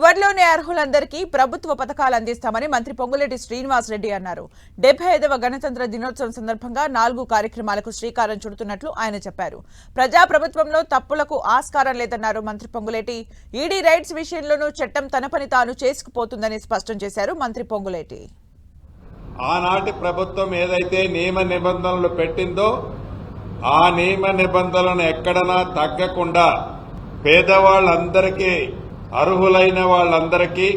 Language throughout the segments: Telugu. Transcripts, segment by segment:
త్వరలోనే అర్హులందరికీ ప్రభుత్వ పథకాలు అందిస్తామని మంత్రి పొంగులేటి శ్రీనివాస్ రెడ్డి అన్నారు. డెబ్బై ఐదవ గణతంత్ర దినోత్సవం సందర్భంగా నాలుగు కార్యక్రమాలకు శ్రీకారం చుడుతున్నట్లు ఆయన చెప్పారు. ప్రజా ప్రభుత్వంలో తప్పులకు ఆస్కారం లేదన్నారు మంత్రి పొంగులేటి. ఈడీ రైట్స్ విషయంలోనూ చట్టం తన పని తాను చేసుకుపోతుందని స్పష్టం చేశారు మంత్రి పొంగులేటి. ఆనాటి ప్రభుత్వం ఏదైతే నియమ నిబంధనలు పెట్టిందో ఆ నియమ నిబంధనలను ఎక్కడనా తగ్గకుండా పేదవాళ్ళందరికీ అర్హులైన వాళ్ళందరికీ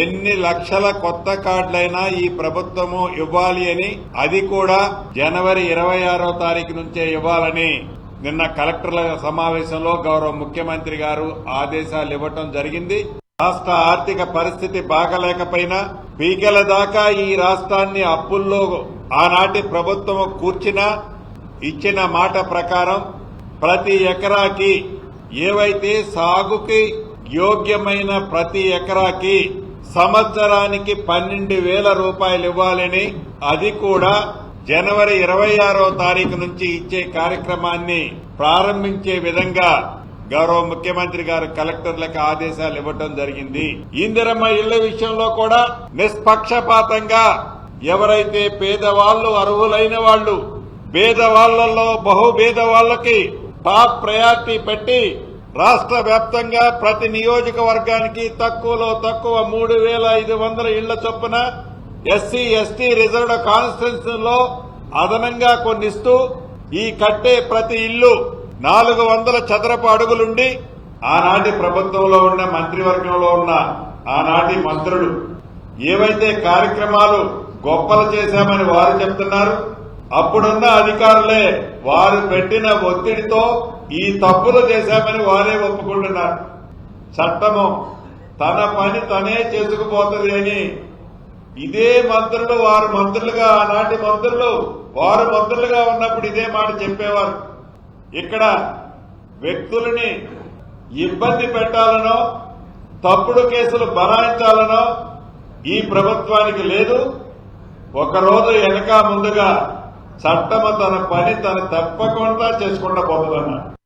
ఎన్ని లక్షల కొత్త కార్డులైనా ఈ ప్రభుత్వము ఇవ్వాలి అని అది కూడా జనవరి ఇరవై ఆరో తారీఖు నుంచే ఇవ్వాలని నిన్న కలెక్టర్ల సమావేశంలో గౌరవ ముఖ్యమంత్రి గారు ఆదేశాలు ఇవ్వటం జరిగింది. రాష్ట్ర ఆర్థిక పరిస్థితి బాగలేకపోయినా పీకల దాకా ఈ రాష్ట్రాన్ని అప్పుల్లో ఆనాటి ప్రభుత్వం కూర్చినా ఇచ్చిన మాట ప్రకారం ప్రతి ఎకరాకి ఏవైతే సాగుకి యోగ్యమైన ప్రతి ఎకరాకి సంవత్సరానికి పన్నెండు వేల రూపాయలు ఇవ్వాలని అది కూడా జనవరి ఇరవై ఆరో తారీఖు నుంచి ఇచ్చే కార్యక్రమాన్ని ప్రారంభించే విధంగా గౌరవ ముఖ్యమంత్రి గారు కలెక్టర్లకు ఆదేశాలు ఇవ్వడం జరిగింది. ఇందిరమ్మ ఇళ్ళ విషయంలో కూడా నిష్పక్షపాతంగా ఎవరైతే పేదవాళ్ళు అర్హులైన వాళ్ళు పేదవాళ్ళలో బహుభేద వాళ్ళకి టాప్ ప్రయారిటీ పెట్టి రాష్ట్ర వ్యాప్తంగా ప్రతి నియోజకవర్గానికి తక్కువలో తక్కువ మూడు వేల ఐదు వందల ఇళ్ళ చొప్పున ఎస్సీ ఎస్టీ రిజర్వ్డ్ కాన్స్టిట్యూన్సీలో అదనంగా కొన్నిస్తూ ఈ కట్టే ప్రతి ఇల్లు నాలుగు వందల చదరపు అడుగులుండి ఆనాటి ప్రభుత్వంలో ఉన్న మంత్రివర్గంలో ఉన్న ఆనాటి మంత్రులు ఏవైతే కార్యక్రమాలు గొప్పలు చేశామని వారు చెప్తున్నారు అప్పుడున్న అధికారులే వారు పెట్టిన ఒత్తిడితో ఈ తప్పులు చేశామని వారే ఒప్పుకుంటున్నారు. చట్టము తన పని తనే చేసుకుపోతుంది అని ఇదే మంత్రులు వారు మంత్రులుగా ఆనాటి మంత్రులు వారు మంత్రులుగా ఉన్నప్పుడు ఇదే మాట చెప్పేవారు. ఇక్కడ వ్యక్తులని ఇబ్బంది పెట్టాలనో తప్పుడు కేసులు బరాయించాలనో ఈ ప్రభుత్వానికి లేదు. ఒకరోజు వెనక ముందుగా చట్టము తన పని తను తప్పకుండా చేసుకుంటా పోతుందన్నాడు.